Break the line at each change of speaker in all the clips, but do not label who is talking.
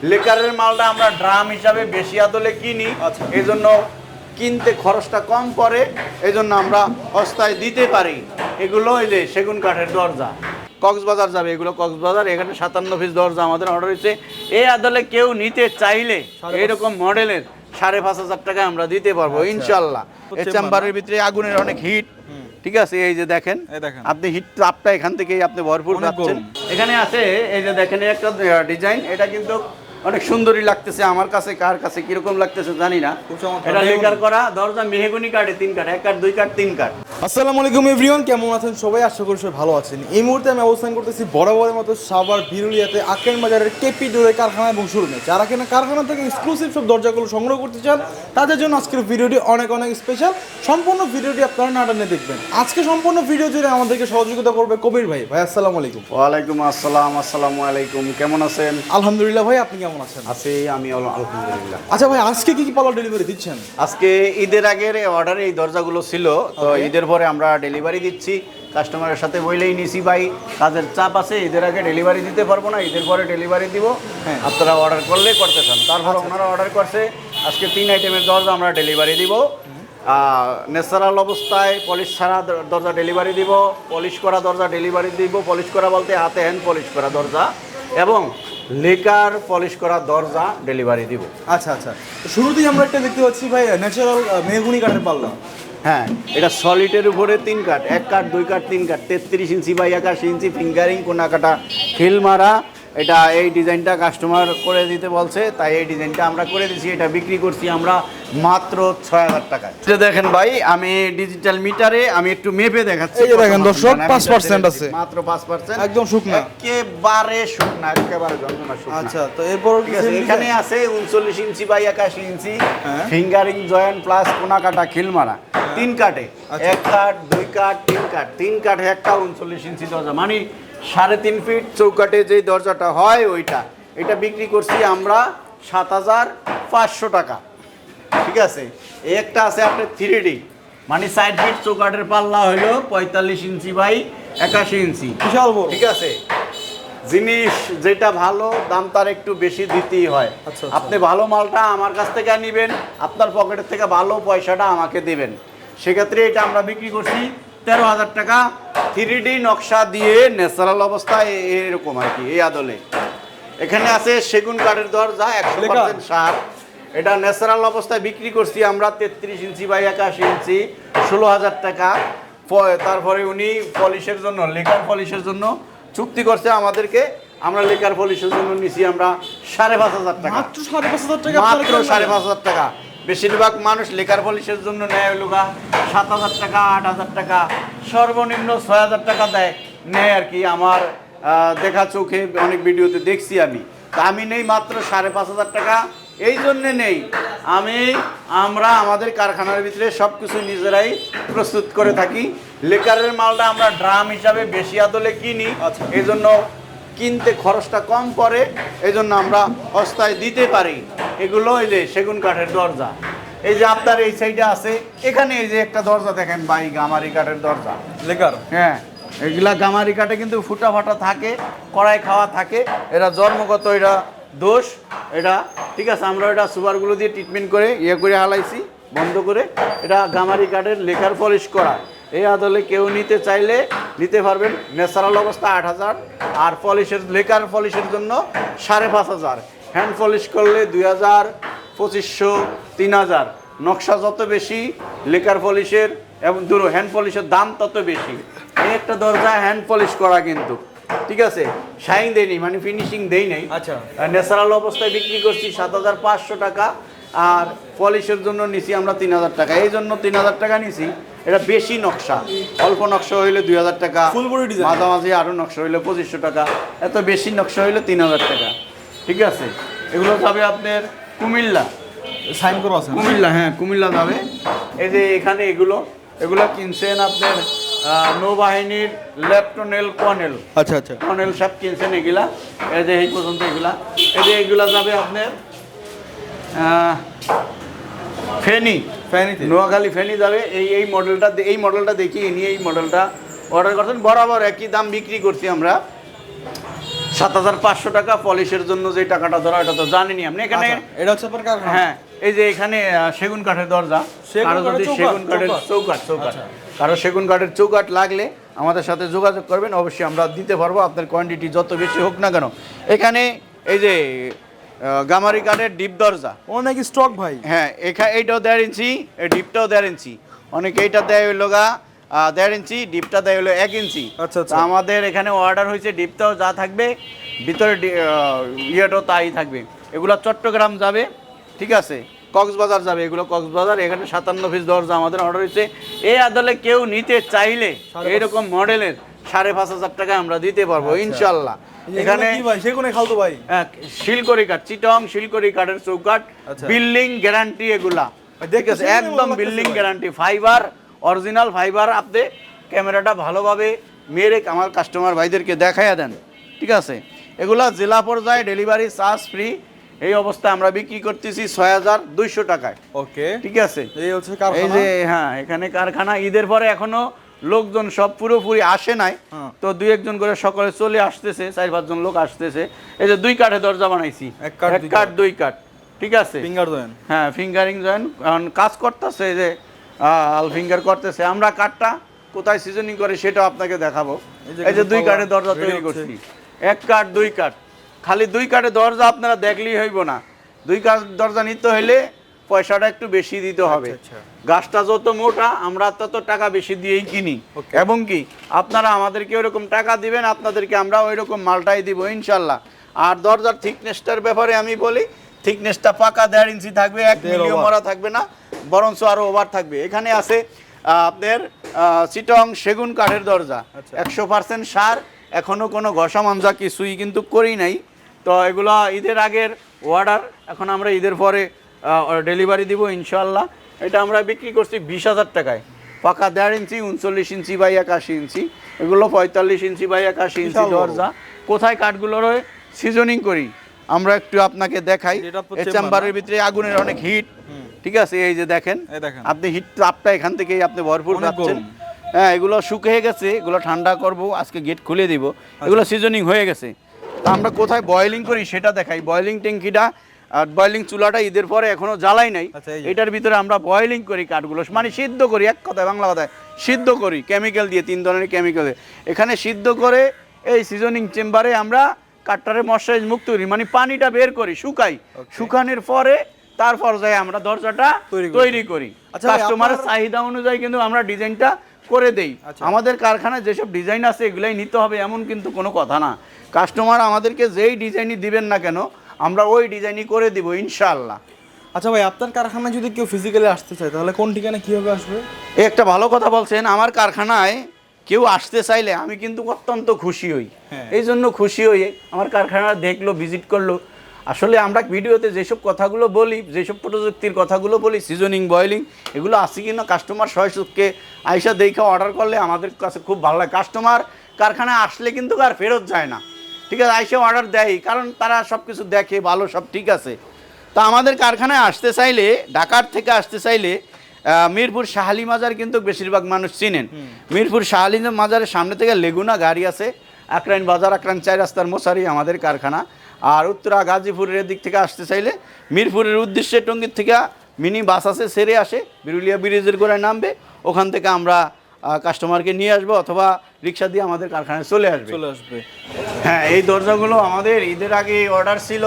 লেকারের মালটা আমরা ড্রাম হিসাবে বেশি আদলে কিনি
আচ্ছা।
এই জন্য কিনতে খরচটা কম পড়ে এই জন্য আমরা সস্তায় দিতে পারি। এগুলো এই যে সেগুন কাঠের দরজা। কক্সবাজার যাবে এগুলো কক্সবাজার এখানে সাতান্ন পিস দরজা আমাদের অর্ডার হয়েছে। এই আদলে কেউ নিতে চাইলে এরকম মডেলের সাড়ে পাঁচ হাজার টাকা আমরা দিতে পারব
আচ্ছা।
ইনশাল্লাহ। এই চেম্বারের ভিতরে আগুনের অনেক হিট ঠিক আছে এই যে দেখেন। আপনি হিট তাপটা এখান থেকেই আপনি ভরপুর পাচ্ছেন। এখানে আছে এই যে দেখেন একটা ডিজাইন এটা কিন্তু অনেক সুন্দরই লাগতেছে আমার কাছে কার কাছে কীরকম লাগতেছে জানি না। এটা লেকার করা দরজা মেহেগুনি কাঠে তিন কাঠ এক কাঠ দুই কাঠ তিন কাঠ।
আসসালামু আলাইকুম এভরিওয়ান কেমন আছেন সবাই? আশা করি সবাই ভালো আছেন। এই মুহূর্তে আমি অবস্থান করতেছি বরাবরের মতো সাভার বিরুলিয়াতে আকেন বাজারের কেপি ডোরে কারখানা এবং শোরুমে। যারা কিনা কারখানা থেকে এক্সক্লুসিভ সব দরজাগুলো সংগ্রহ করতে চান তাদের জন্য আজকের ভিডিওটি অনেক অনেক স্পেশাল সম্পূর্ণ ভিডিওটি আপনারা না টানে দেখবেন। আজকে সম্পূর্ণ ভিডিও জুড়ে আমাদেরকে সহযোগিতা করবে কবির ভাই। ভাই আসসালামু আলাইকুম।
ওয়ালাইকুম আসসালাম আসসালামু আলাইকুম। কেমন আছেন?
আলহামদুলিল্লাহ ভাই আপনি কেমন আছেন?
আছি আমি আল- আলহামদুলিল্লাহ।
আচ্ছা ভাই আজকে কি কি পালার ডেলিভারি দিচ্ছেন?
আজকে ঈদের আগের অর্ডারে এই দরজাগুলো ছিল তো ঈদের পরে আমরা ডেলিভারি দিচ্ছি। কাস্টমারের সাথে বইলেই নিছি ভাই। কাজের চাপ আছে ঈদের আগে ডেলিভারি দিতে পারব না ঈদের পরে ডেলিভারি দিব।
হ্যাঁ।
আপনারা অর্ডার করলে করতে চান। তারপর ওনারা অর্ডার করছে আজকে তিন আইটেমের দরজা আমরা ডেলিভারি দিব। ন্যাচারাল অবস্থায় পলিশ ছাড়া দরজা ডেলিভারি দিব পলিশ করা দরজা ডেলিভারি দিব। পলিশ করা বলতে হাতে হ্যান্ড পলিশ করা দরজা এবং লেকার পলিশ করা দরজা ডেলিভারি দিব।
আচ্ছা আচ্ছা। শুরুতেই আমরা একটা দেখতে পাচ্ছি ভাই ন্যাচারাল মেহগুনি কাঠের পাল্লা।
হ্যাঁ এটা সলিডের উপরে তিন কাঠ এক কাঠ দুই কাঠ তিন কাঠ তেত্রিশ ইঞ্চি বাই একাশি ইঞ্চি ফিঙ্গারিং কোনা কাটা খিল মারা এটা এই ডিজাইনটা কাস্টমার করে দিতে বলছে তাই এই ডিজাইনটা আমরা করে দিছি এটা বিক্রি করছি আমরা মাত্র ছয় হাজার টাকায় দেখেন ভাই আমি ডিজিটাল মিটারে আমি একটু মেপে দেখাচ্ছি
এই দেখেন দর্শক।
আমি
5% আছে।
মাত্র পাঁচ পার্সেন্ট
একদম শুকনা।
একেবারে শুকনা একেবারে যন্ত্রণা শুকনা
আচ্ছা তো এরপর
এখানে আছে উনচল্লিশ ইঞ্চি বাই একাশি ইঞ্চি। ফিঙ্গারিং জয়েন্ট প্লাস কোনা কাটা খিল মারা তিন কাটে
আচ্ছা।
এক কাঠ দুই কাঠ তিন কাঠ। তিন কাঠে একটা উনচল্লিশ ইঞ্চি দরজা। মানে সাড়ে তিন ফিট চৌকাটে যে দরজাটা হয় ওইটা। এটা বিক্রি করছি আমরা সাত হাজার পাঁচশো টাকা। ঠিক আছে? এই একটা আছে আপনার থ্রি ডি মানে সাইড ফিট চৌকাটের পাল্লা হলো পঁয়তাল্লিশ ইঞ্চি বাই একাশি ইঞ্চি।
বিশাল বড়।
ঠিক আছে? জিনিস যেটা ভালো দাম তার একটু বেশি দিতেই হয়।
আচ্ছা, আচ্ছা।
আপনি ভালো মালটা আমার কাছ থেকে নিবেন আপনার পকেটের থেকে ভালো পয়সাটা আমাকে দেবেন। সেক্ষেত্রে এটা আমরা বিক্রি করছি তেরো হাজার টাকা। থ্রি ডি নকশা দিয়ে ন্যাচারাল অবস্থায় এরকম আর কি এই আদলে। এখানে আছে সেগুন কাঠের দরজা একশো? Percent sir. এটা ন্যাচারাল অবস্থায় বিক্রি করছি আমরা তেত্রিশ ইঞ্চি বাই একাশি ইঞ্চি ষোলো হাজার টাকা। তারপরে উনি পলিশের জন্য লেকার পলিশের জন্য চুক্তি করছে আমাদেরকে। আমরা লেকার পলিশের জন্য নিছি আমরা সাড়ে পাঁচ হাজার টাকা।
মাত্র সাড়ে পাঁচ হাজার টাকা
মাত্র সাড়ে পাঁচ হাজার টাকা। বেশিরভাগ মানুষ লেকার পলিশের জন্য নেয় লোকা সাত হাজার টাকা আট হাজার টাকা সর্বনিম্ন ছয় হাজার টাকা দেয়। নেয় আর কি আমার দেখা চোখে অনেক ভিডিওতে দেখছি আমি। তা আমি নেই মাত্র সাড়ে পাঁচ হাজার টাকা এই জন্যে নেই। আমি আমরা আমাদের কারখানার ভিতরে সব কিছু নিজেরাই প্রস্তুত করে থাকি। লেকারের মালটা আমরা ড্রাম হিসাবে বেশি আদলে কিনি।
আচ্ছা।
এই জন্য কিনতে খরচটা কম পড়ে এই জন্য আমরা সস্তায় দিতে পারি। এগুলো এই যে সেগুন কাঠের দরজা। এই যে আপনার এই সাইডে আছে এখানে এই যে একটা দরজা দেখেন বাই গামারি কাঠের দরজা।
লেকার?
হ্যাঁ এগুলা গামারি কাঠে কিন্তু ফুটা ফাটা থাকে কড়াই খাওয়া থাকে এরা জন্মগত এটা দোষ এটা ঠিক আছে আমরা এটা সুপারগুলো দিয়ে ট্রিটমেন্ট করে ইয়ে করে হালাইছি বন্ধ করে এটা গামারি কাঠের লেখার পলিশ করা। এই আদলে কেউ নিতে চাইলে নিতে পারবেন। ন্যাচারাল অবস্থা আট হাজার। আর পলিশের লেকার পলিশের জন্য সাড়ে পাঁচ হাজার। হ্যান্ড পলিশ করলে দুই হাজার পঁচিশশো তিন হাজার। নকশা যত বেশি লেকার পলিশের এবং দূর হ্যান্ড পলিশের দাম তত বেশি। এই একটা দরজা হ্যান্ড পলিশ করা কিন্তু। ঠিক আছে? শাইন দেয়নি মানে ফিনিশিং দেই নাই।
আচ্ছা।
ন্যাচারাল অবস্থায় বিক্রি করছি সাত হাজার পাঁচশো টাকা। আর পলিশের জন্য নিছি আমরা তিন হাজার টাকা। এই জন্য তিন হাজার টাকা নিছি। এটা বেশি নকশা। অল্প নকশা হইলে দুই হাজার টাকা। মাঝামাঝি আরও নকশা হইলে পঁচিশশো টাকা। এত বেশি নকশা হইলে তিন হাজার টাকা। ঠিক আছে? এগুলো যাবে আপনার কুমিল্লা।
সাইন করা আছে
কুমিল্লা হ্যাঁ কুমিল্লা যাবে। এই যে এখানে এগুলো এগুলো কিনছেন আপনার নৌবাহিনীর লেফটেন্যান্ট কর্নেল।
আচ্ছা আচ্ছা।
কর্নেল সাহেব কিনছেন এগুলা। এই যে এই পর্যন্ত এগুলা। এই যে এগুলা যাবে আপনার ফেনি।
ফ্যানিতে
নোয়াখালী ফেনি যাবে। এই এই মডেলটা এই মডেলটা দেখিয়ে নিয়ে এই মডেলটা অর্ডার করছেন। বরাবর একই দাম বিক্রি করছি আমরা। সাত হাজার পাঁচশো টাকা পলিশের জন্য যে টাকাটা ধরা এটা তো জানেনি আপনি। এখানে
আচ্ছা, এটা হচ্ছে
হ্যাঁ এই যে এখানে সেগুন কাঠের দরজা।
সেগুন
কারও
কাঠের
যদি
চৌকাঠ,
সেগুন কাঠের
চৌকাঠ। আচ্ছা।
কারও সেগুন কাঠের চৌকাঠ লাগলে আমাদের সাথে যোগাযোগ করবেন। অবশ্যই আমরা দিতে পারব। আপনার কোয়ান্টিটি যত বেশি হোক না কেন। এখানে এই যে গামারি কাঠের ডিপ দরজা।
অনেক স্টক ভাই?
হ্যাঁ এখানে এইটাও দেড় ইঞ্চি এই ডিপটাও দেড় ইঞ্চি। অনেকে এইটা দেয় হইল গা দেড় ইঞ্চি ডিপটা দেয় হলো এক ইঞ্চি।
আচ্ছা, আচ্ছা।
আমাদের এখানে অর্ডার হয়েছে ডিপটাও যা থাকবে ভিতরে ইয়েটাও তাই থাকবে। এগুলো চট্টগ্রাম যাবে ঠিক আছে? কক্সবাজার যাবে এগুলো কক্সবাজার এখানে সাতান্ন পিস দরজা আমাদের অর্ডার হয়েছে এই আদলে কেউ নিতে চাইলে এইরকম মডেলের সাড়ে পাঁচ হাজার টাকা আমরা দিতে পারব ইনশাল্লাহ।
এখানে
এখানে
কি ভাই? সেগুনে খালতো ভাই?
হ্যাঁ, শিলকড়ি কাঠ চিটং শিলকড়ি কাঠের চৌকাঠ
আচ্ছা।
বিল্ডিং গ্যারান্টি এগুলা।
দেখতে
ঠিক আছে একদম building guarantee fibre original fibre. আপনি ক্যামেরাটা ভালোভাবে মেরে আমার কাস্টমার ভাইদেরকে দেখাইয়া দেন। ঠিক আছে? এগুলা জেলা পর্যায়ে ডেলিভারি চার্জ ফ্রি এই অবস্থায় আমরা বিক্রি করতেছি ছয় হাজার দুইশো টাকায়।
ওকে।
ঠিক আছে?
এই হচ্ছে
এই যে হ্যাঁ এখানে কারখানা। ঈদের পরে এখনও লোকজন সব পুরোপুরি আসে নাই।
হ্যাঁ।
তো দুই একজন করে সকলে চলে আসতেছে চার পাঁচজন লোক আসতেছে। এই যে দুই কাঠে দরজা বানাইছি।
এক কাঠ, দুই
কাঠ
কাঠ।
কাঠ। ঠিক আছে?
ফিঙ্গার দেন।
হ্যাঁ ফিঙ্গারিং জয়েন এখন কাজ করতেছে যে আল ফিঙ্গার করতেছে। আমরা কাঠটা কোথায় সিজনিং করে সেটা আপনাকে দেখাবো।
এই যে
দুই কাঠের দরজা তৈরি। করছি। এক কাঠ দুই কাঠ। খালি দুই কাঠের দরজা আপনারা দেখলেই হইব না। দুই কাঠ দরজা নিতে হইলে পয়সাটা একটু বেশি দিতে হবে।
আচ্ছা।
গাছটা যত মোটা আমরা তত টাকা বেশি দিয়েই কিনি. এবং কি আপনারা আমাদেরকে ওইরকম টাকা দিবেন আপনাদেরকে আমরা ওই রকম মালটাই দিব ইনশাল্লাহ। আর দরজার থিকনেসটার ব্যাপারে আমি বলি থিকনেসটা পাকা দেড় ইঞ্চি থাকবে এক মিলিও মরা থাকবে না বরঞ্চ আরও ওভার থাকবে। এখানে আছে আহ, আপনার চিটং সেগুন কাঠের দরজা।
আচ্ছা।
একশো পার্সেন্ট সার এখনও কোনো ঘষা মাঞ্জা কিছুই কিন্তু করি নাই। তো এগুলো ঈদের আগের অর্ডার এখন আমরা ঈদের পরে ডেলিভারি দিব ইনশাল্লাহ এটা আমরা বিক্রি করছি বিশ হাজার টাকায়। পাকা দেড় ইঞ্চি উনচল্লিশ ইঞ্চি বাই একাশি ইঞ্চি। এগুলো পঁয়তাল্লিশ ইঞ্চি বাই একাশি ইঞ্চি দরজা। কোথায় কাঠগুলো রয়ে সিজনিং করি। আমরা একটু আপনাকে দেখাই। চেম্বারের ভিতরে আগুনের অনেক হিট ঠিক আছে? এই যে দেখেন। আপনি হিট তাপটা এখান থেকেই আপনি ভরপুর পাচ্ছেন। হ্যাঁ এগুলো শুকিয়ে গেছে। এগুলো ঠান্ডা করব আজকে গেট খুলে দিব।
আচ্ছা।
এগুলো সিজনিং হয়ে গেছে। তা আমরা কোথায় বয়েলিং করি সেটা দেখাই। বয়েলিং ট্যাঙ্কিটা আর বয়েলিং চুলাটা ঈদের পরে এখনও জ্বালাই নাই।
আচ্ছা।
এটার ভিতরে আমরা বয়েলিং করি কাঠগুলো মানে সিদ্ধ করি এক কথায় বাংলা কথায় সিদ্ধ করি কেমিক্যাল দিয়ে তিন ধরনের কেমিক্যাল এখানে সিদ্ধ করে এই সিজনিং চেম্বারে আমরা কাঠটারে মশাইজ মুক্ত করি মানে পানিটা বের করি শুকাই। শুকানোর পরে তারপর যাই আমরা দরজাটা
তৈরি করি।
তৈরি করি।
আচ্ছা
কাস্টমারের চাহিদা অনুযায়ী কিন্তু আমরা ডিজাইনটা করে দেই।
আচ্ছা।
আমাদের কারখানায় যেসব ডিজাইন আছে এগুলাই নিতে হবে এমন কিন্তু কোনো কথা না। কাস্টমার আমাদেরকে যেই ডিজাইনই দিবেন না কেন আমরা ওই ডিজাইনই করে দিব ইনশাআল্লাহ।
আচ্ছা ভাই আপনার কারখানায় যদি কেউ ফিজিক্যালি আসতে চায় তাহলে কোন ঠিকানা কীভাবে আসবে?
এই একটা ভালো কথা বলছেন আমার কারখানায় কেউ আসতে চাইলে আমি কিন্তু অত্যন্ত খুশি হই।
হ্যাঁ।
এই জন্য খুশি হই আমার কারখানা দেখল ভিজিট করল। আসলে আমরা ভিডিওতে যেসব কথাগুলো বলি যেসব প্রযুক্তির কথাগুলো বলি সিজনিং বয়েলিং এগুলো আসি কিনা কাস্টমার সহসুখকে আইসা দেখে অর্ডার করলে আমাদের কাছে খুব ভালো লাগে। কাস্টমার কারখানায় আসলে কিন্তু আর ফেরত যায় না। ঠিক আছে আইসা অর্ডার দেয় কারণ তারা সব কিছু দেখে ভালো সব ঠিক আছে। তা আমাদের কারখানায় আসতে চাইলে ঢাকার থেকে আসতে চাইলে মিরপুর শাহালি মাজার কিন্তু বেশিরভাগ মানুষ চিনেন। মিরপুর শাহালি মাজারের সামনে থেকে লেগুনা গাড়ি আছে আকরাইন বাজার আকরাইন চাই রাস্তার মোসারি আমাদের কারখানা। আর উত্তরা গাজীপুরের দিক থেকে আসতে চাইলে মিরপুরের উদ্দেশ্যে টঙ্গির থেকে মিনি বাস আছে সেরে আসে বিরুলিয়া ব্রিজের গোড়ায় নামবে। ওখান থেকে আমরা কাস্টমারকে নিয়ে আসব অথবা রিক্সা দিয়ে আমাদের কারখানায় চলে আসবে।
চলে আসবে।
হ্যাঁ এই দরজাগুলো আমাদের ঈদের আগে অর্ডার ছিল।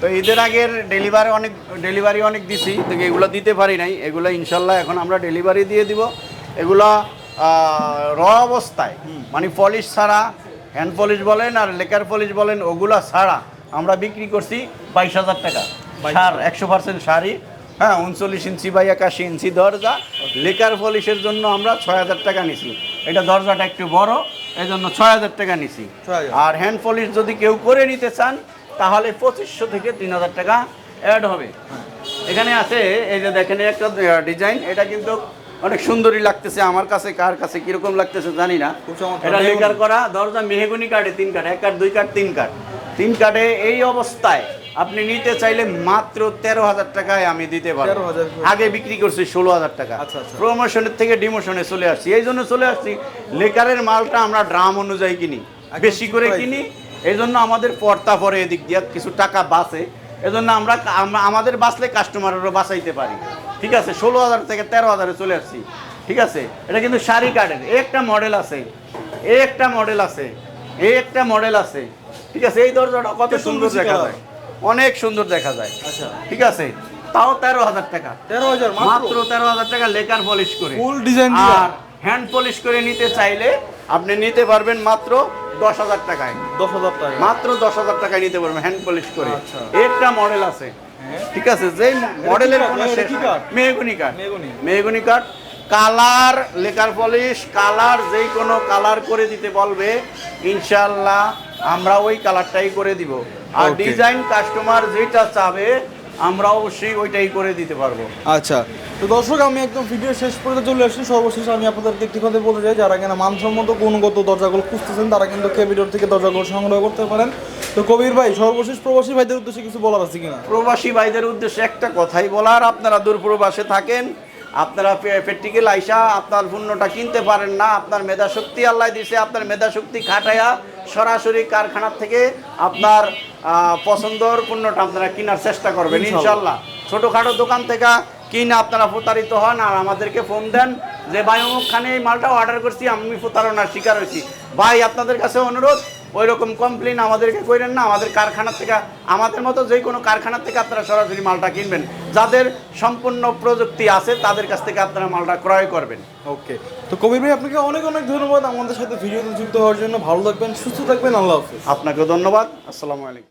তো ঈদের আগের ডেলিভারি অনেক ডেলিভারি অনেক দিছি তো এগুলো দিতে পারি নাই। এগুলো ইনশাল্লাহ এখন আমরা ডেলিভারি দিয়ে দিব। এগুলো র অবস্থায় মানে পলিশ ছাড়া হ্যান্ড পলিশ বলেন আর লেকার পলিশ বলেন ওগুলা ছাড়া আমরা বিক্রি করছি বাইশ হাজার টাকা। সার একশো পার্সেন্ট শাড়ি হ্যাঁ উনচল্লিশ ইঞ্চি বাই একাশি ইঞ্চি দরজা। লেকার পলিশের জন্য আমরা ছয় হাজার টাকা নিছি। এটা দরজাটা একটু বড় এই জন্য ছয় হাজার টাকা নিছি।
6,000
আর হ্যান্ড পলিশ যদি কেউ করে নিতে চান তাহলে পঁচিশশো থেকে তিন হাজার টাকা অ্যাড হবে। এখানে আছে এই যে দেখেন একটা ডিজাইন এটা কিন্তু অনেক সুন্দরই লাগতেছে আমার কাছে কার কাছে কীরকম লাগতেছে জানি না। এটা লেকার করা দরজা মেহেগুনি কাঠে তিন কাঠ এক কাঠ দুই কাঠ তিন কাঠ। তিন কাঠে এই অবস্থায় আপনি নিতে চাইলে মাত্র তেরো হাজার টাকায় আমি দিতে পারব। আগে বিক্রি করছি ষোলো হাজার টাকা।
আচ্ছা, আচ্ছা।
প্রমোশনের থেকে ডিমোশনে চলে আসছি। এই জন্য চলে আসছি। লেকারের মালটা আমরা ড্রাম অনুযায়ী কিনি। বেশি করে কিনি। এই জন্য আমাদের পর্তা পরে এদিক দিয়ে কিছু টাকা বাঁচে। এজন্য আমরা আমরা- আমাদের বাঁচলে কাস্টমারেরও বাঁচাইতে পারি। ঠিক আছে? ষোলো হাজার থেকে তেরো হাজারে চলে আসছি। ঠিক আছে? এটা কিন্তু শাড়ি কার্ডের এই একটা মডেল আছে। এই একটা মডেল আছে। এই একটা মডেল আছে। ঠিক আছে? এই দরজাটা কত সুন্দর দেখা যায়। অনেক সুন্দর দেখা যায়।
আচ্ছা।
ঠিক আছে? তাও তেরো হাজার টাকা।
তেরো হাজার
মাত্র? তেরো হাজার টাকা লেকার পলিশ করে।
ফুল ডিজাইন
আর হ্যান্ড পলিশ করে নিতে চাইলে আপনি নিতে পারবেন মাত্র দশ হাজার টাকায়।
দশ হাজার টাকা।
মাত্র দশ হাজার টাকায় নিতে পারবেন হ্যান্ড পলিশ করে।
আচ্ছা।
একটা মডেল আছে। ঠিক আছে? যেই মডেলের? কোনো? মেহগুনি কাঠ
মেহগুনি।
কাঠ কালার লেকার পলিশ কালার যেই কোনো কালার করে দিতে বলবে ইনশাল্লাহ আমরা ওই কালারটাই করে দিব। আর ডিজাইন কাস্টমার যেটা চাবে আমরা অবশ্যই ওইটাই করে দিতে পারব।
আচ্ছা তো দর্শক আমি একদম ভিডিও শেষ পর্যন্ত চলে আসছি। সর্বশেষ আমি আপনাদেরকে একটি কথা বলতে চাই যারা কিনা মানসম্মত গুণগত দরজাগুলো খুঁজতেছেন তারা কিন্তু কেবিডোর থেকে দরজাগুলো সংগ্রহ করতে পারেন। তো কবির ভাই সর্বশেষ প্রবাসী ভাইদের উদ্দেশ্যে কিছু বলার আছে কিনা?
প্রবাসী ভাইদের উদ্দেশ্যে একটা কথাই বলার আপনারা দূর প্রবাসে থাকেন আপনারা প্র্যাকটিক্যাল আইসা আপনার পণ্যটা কিনতে পারেন না আপনার মেধাশক্তি আল্লাহ দিছে আপনার মেধাশক্তি খাটাইয়া সরাসরি কারখানা থেকে আপনার পছন্দর পণ্যটা আপনারা কেনার চেষ্টা করবেন ইনশাল্লাহ। ছোটোখাটো দোকান থেকে কিনে আপনারা প্রতারিত হন আর আমাদেরকে ফোন দেন যে ভাই অমুকখানে এই মালটা অর্ডার করছি আমি প্রতারণার শিকার হয়েছি। ভাই আপনাদের কাছে অনুরোধ ওই রকম কমপ্লেন আমাদেরকে করেন না আমাদের কারখানা থেকে আমাদের মতো যে কোনো কারখানা থেকে আপনারা সরাসরি মালটা কিনবেন। যাদের সম্পূর্ণ প্রযুক্তি আছে তাদের কাছ থেকে আপনারা মালটা ক্রয় করবেন।
ওকে। তো কবির ভাই আপনাকে অনেক অনেক ধন্যবাদ আমাদের সাথে ভিডিওতে যুক্ত হওয়ার জন্য। ভালো থাকবেন সুস্থ থাকবেন আল্লাহ হাফিজ।
আপনাকেও ধন্যবাদ। আসসালামু আলাইকুম।